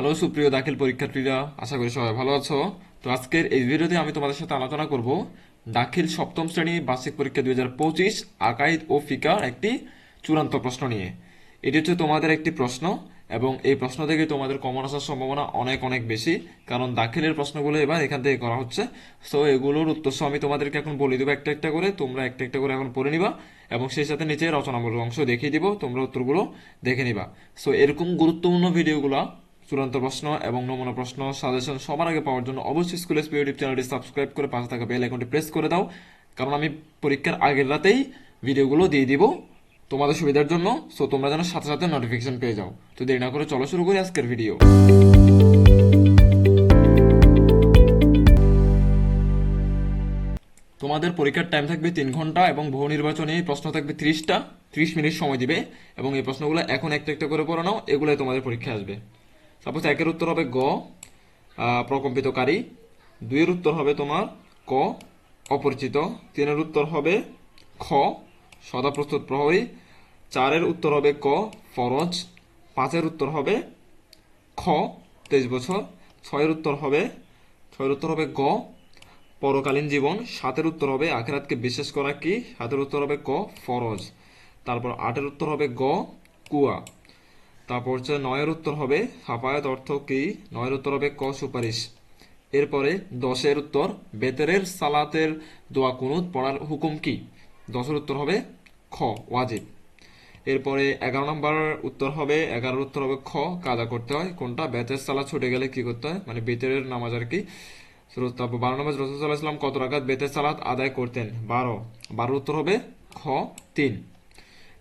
Hello, সুপ্রিয় দাখিল পরীক্ষার্থীরা, আশা করি সবাই ভালো আছো। তো আজকের এই ভিডিওতে আমি তোমাদের সাথে আলোচনা করব দাখিল সপ্তম শ্রেণি বার্ষিক পরীক্ষা দুই হাজার পঁচিশ আকাইদ ও ফিকার একটি চূড়ান্ত প্রশ্ন নিয়ে। এটি হচ্ছে তোমাদের একটি প্রশ্ন এবং এই প্রশ্ন থেকে তোমাদের কমন আসার সম্ভাবনা অনেক অনেক বেশি, কারণ দাখিলের প্রশ্নগুলো এবার এখান থেকে করা হচ্ছে। সো এগুলোর উত্তর সহ আমি তোমাদেরকে এখন বলে দেবো একটা একটা করে, তোমরা একটা একটা করে এখন পড়ে নিবা এবং সেই সাথে নিচে রচনামূলক অংশ দেখিয়ে দিব, তোমরা উত্তরগুলো দেখে নিবা। সো এরকম গুরুত্বপূর্ণ ভিডিওগুলো চূড়ান্ত প্রশ্ন এবং নমুনা প্রশ্ন সাজেশন সবার আগে পাওয়ার জন্য অবশ্যই স্কুল এসপি ইউটিউব চ্যানেলটি সাবস্ক্রাইব করে পাশে থাকা বেল আইকনটি প্রেস করে দাও। কারণ আমি পরীক্ষার আগের রাতেই ভিডিওগুলো দিয়ে দিব তোমাদের সুবিধার জন্য। সো তোমরা যেন সাথে সাথে নোটিফিকেশন পেয়ে যাও। তো দেরি না করে চলো শুরু করি আজকের ভিডিও তোমাদের পরীক্ষার টাইম থাকবে তিন ঘণ্টা এবং বহু নির্বাচনী প্রশ্ন থাকবে ত্রিশটা। ত্রিশ মিনিট সময় দিবে এবং এই প্রশ্নগুলো এখন একটা একটা করে পড়ে নাও, এগুলোই তোমাদের পরীক্ষা আসবে। সাপোজ একের উত্তর হবে গ প্রকম্পিতকারী। দুইয়ের উত্তর হবে তোমার ক, অপরিচিত। তিনের উত্তর হবে খ সদা প্রস্তুত প্রহরী। চারের উত্তর হবে ক, ফরজ। পাঁচের উত্তর হবে খ, তেইশ বছর। ছয়ের উত্তর হবে, ছয়ের উত্তর হবে গ, পরকালীন জীবন। সাতের উত্তর হবে আখেরাতকে বিশেষ করা কি? সাতের উত্তর হবে ক, ফরজ। তারপর আটের উত্তর হবে গ, কুয়া। তারপর হচ্ছে নয়ের উত্তর হবে সাফায়াত অর্থ কি? নয়ের উত্তর হবে ক সুপারিশ। এরপরে দশের উত্তর, বেতেরের সালাতের দোয়া কুনুত পড়ার হুকুম কি? দশের উত্তর হবে খ, ওয়াজিব। এরপরে এগারো নম্বর উত্তর হবে, এগারোর উত্তর হবে খ কাদা করতে হয়। কোনটা? বেতের সালাত ছুটে গেলে কি করতে হয়? মানে বেতের নামাজ আর কি। তারপর বারো নম্বর রসুল্লাহ ইসলাম কত রাকাত বেতের সালাত আদায় করতেন? বারো। বারোর উত্তর হবে খ, তিন।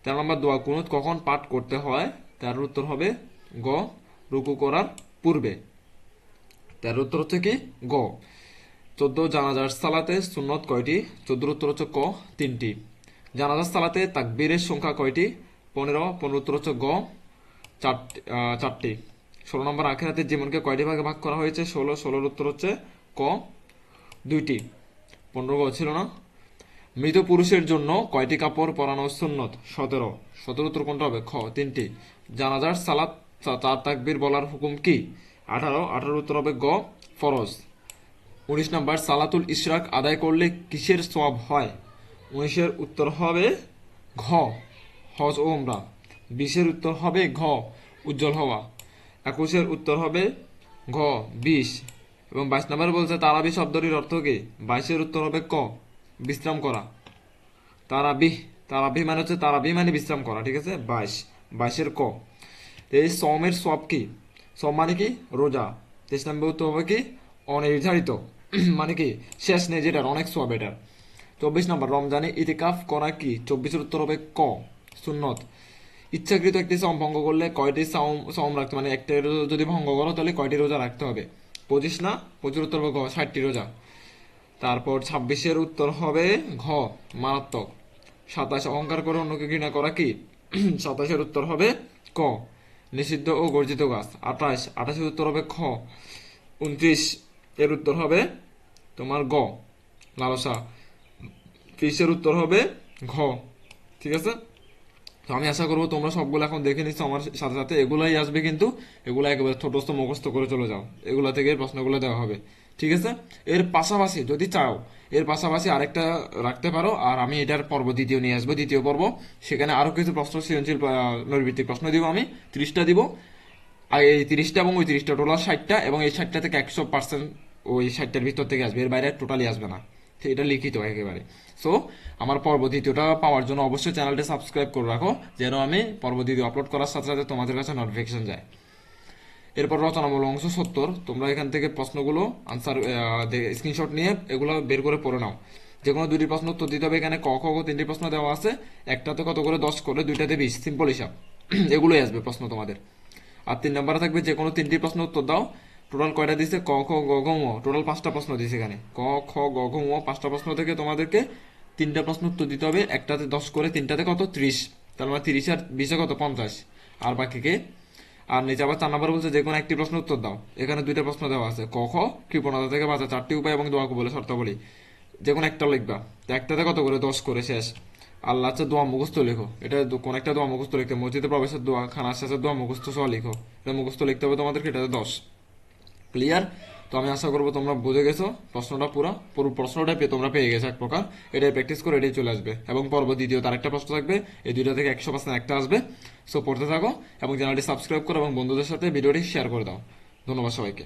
তেরো নম্বর, দোয়া কুনুত কখন পাঠ করতে হয়? তেরোর উত্তর হবে গ, রুকু করার পূর্বে। তেরোর উত্তর হচ্ছে কি? গ। চোদ্দ জানাজার সালাতে সুন্নত কয়টি? চোদ্দোর উত্তর হচ্ছে ক, তিনটি। জানাজার সালাতে তাকবীরের সংখ্যা কয়টি? পনেরো পনেরো উত্তর হচ্ছে গ চারটি চারটি। ষোলো নম্বর আখেরাতের জীবনকে কয়টি ভাগে ভাগ করা হয়েছে? ষোলো, ষোলোর উত্তর হচ্ছে ক, দুইটি। পনেরো গ ছিল না? মৃত পুরুষের জন্য কয়টি কাপড় পরানো সুন্নত? সতেরো। সতেরো উত্তর কোনটা হবে খ। তিনটি। জানাজার সালাত চা- চার তাকবীর বলার হুকুম কি? আঠারো। আঠারো উত্তর হবে গ। ফরজ। উনিশ নম্বর, সালাতুল ইশরাক আদায় করলে কিসের সব হয়? উনিশের উত্তর হবে ঘ। হজ ও উমরা। বিশের উত্তর হবে ঘ। উজ্জ্বল হওয়া। একুশের উত্তর হবে ঘ। বিশ। এবং বাইশ নম্বর বলছে তারাবি শব্দটির অর্থ কি? বাইশের উত্তর হবে ক। বিশ্রাম করা। তারাবি তারাবি মানে হচ্ছে তারাবি মানে বিশ্রাম করা, ঠিক আছে? বাইশ, বাইশের ক। এই সমের সব কি? সম মানে কি? রোজা। তেইশ নম্বর উত্তর হবে কি? অনির্ধারিত। মানে কি? শেষ নেই যেটার, অনেক সব এটার। চব্বিশ নম্বর, রমজানে ইতিকাফ করা কি? চব্বিশের উত্তর হবে ক, সুন্নত। ইচ্ছাকৃত একটি সম ভঙ্গ করলে কয়টি সম সম রাখতে মানে একটা যদি ভঙ্গ করো, তাহলে কয়টি রোজা রাখতে হবে? পঁচিশ না? পঁচিশ উত্তর হবে ষাটটি রোজা। তারপর ছাব্বিশের উত্তর হবে ঘ, মারাত্মক। সাতাশ অহংকার করে অন্যকে ঘৃণা করা কি? সাতাশের উত্তর হবে ক, নিষিদ্ধ ও গর্জিত গাছ। আঠাশ, আঠাশের উত্তর হবে খ, উনত্রিশ এর উত্তর হবে তোমার গ, লালসা। ত্রিশের উত্তর হবে ঘ, ঠিক আছে? তো আমি আশা করব তোমরা সবগুলো এখন দেখে নিচ্ছ আমার সাথে সাথে। এগুলাই আসবে কিন্তু এগুলো একেবারে ছোটস্থ মুখস্থ করে চলে যাও। এগুলা থেকে প্রশ্নগুলো দেওয়া হবে। ঠিক আছে? এর পাশাপাশি যদি চাও, এর পাশাপাশি আরেকটা রাখতে পারো, আর আমি এটার পর্ব দ্বিতীয় নিয়ে আসব, দ্বিতীয় পর্ব। সেখানে আরও কিছু প্রশ্ন সৃজনশীল নৈর্ভিত্তিক প্রশ্ন দিব আমি, ত্রিশটা দিব। আর এই তিরিশটা এবং ওই তিরিশটা টোটাল ষাটটা, এবং এই ষাটটা থেকে একশো পার্সেন্ট ওই ষাটটার ভিতর থেকে আসবে, এর বাইরে টোটালি আসবে না। এটা লিখিত একেবারে। সো আমার পর্ব দ্বিতীয়টা পাওয়ার জন্য অবশ্যই চ্যানেলটা সাবস্ক্রাইব করে রাখো, যেন আমি পর্ব দ্বিতীয় আপলোড করার সাথে সাথে তোমাদের কাছে নোটিফিকেশন যায়। এরপর রচনামূলক অংশ সত্তর। তোমরা এখান থেকে প্রশ্নগুলো আনসার স্ক্রিনশট নিয়ে এগুলো বের করে পড়ে নাও। যে কোনো দুটি প্রশ্ন উত্তর দিতে হবে। এখানে ক, খ তিনটি প্রশ্ন দেওয়া আছে। একটাতে কত করে? দশ করে, দুইটাতে বিশ। সিম্পল হিসাব। এগুলোই আসবে প্রশ্ন তোমাদের। আর তিন নম্বরে থাকবে যে কোনো তিনটি প্রশ্ন উত্তর দাও। টোটাল কয়টা দিছে ক, খ, গ, ঘ, ঙ। টোটাল পাঁচটা প্রশ্ন দিছে এখানে। ক, খ, গ, ঘ, ঙ, পাঁচটা প্রশ্ন থেকে তোমাদেরকে তিনটা প্রশ্ন উত্তর দিতে হবে। একটাতে দশ করে, তিনটাতে কত? ত্রিশ। তার মানে তিরিশ আর বিশে কত? পঞ্চাশ। আর বাকিকে আর নিচে আবার চার নম্বর বলছে যে কোনো একটি প্রশ্ন উত্তর দাও। এখানে দুইটা প্রশ্ন দেওয়া আছে। কখ কৃপণতা থেকে বাঁচা। চারটি উপায় এবং দোয়া বলে শর্তাবলী। যে কোনো একটা লিখবা। তো একটাতে কত করে? দশ করে, শেষ। আল্লাহ হচ্ছে দোয়া মুখস্থ লেখো। এটা কোন একটা দোয়া মুখস্থ লিখতে। মসজিদে প্রবেশের দোয়া, খানার শেষের দোয়া মুখস্থ সহ লিখো। এটা মুখস্থ লিখতে হবে তোমাদেরকে এটাতে দশ। ক্লিয়ার তো আমি আশা করব তোমরা বুঝে গেছো, প্রশ্নটা পুরো। পুরো প্রশ্নটা পেয়ে তোমরা পেয়ে গেছো এক প্রকার। এটাই প্র্যাকটিস করে এটাই চলে আসবে। এবং পর্ব দ্বিতীয় তার একটা প্রশ্ন থাকবে, এই দুইটা থেকে একশো পার্সেন্ট একটা আসবে। সো পড়তে থাকো এবং চ্যানেলটি সাবস্ক্রাইব করো এবং বন্ধুদের সাথে ভিডিওটি শেয়ার করে দাও। ধন্যবাদ সবাইকে।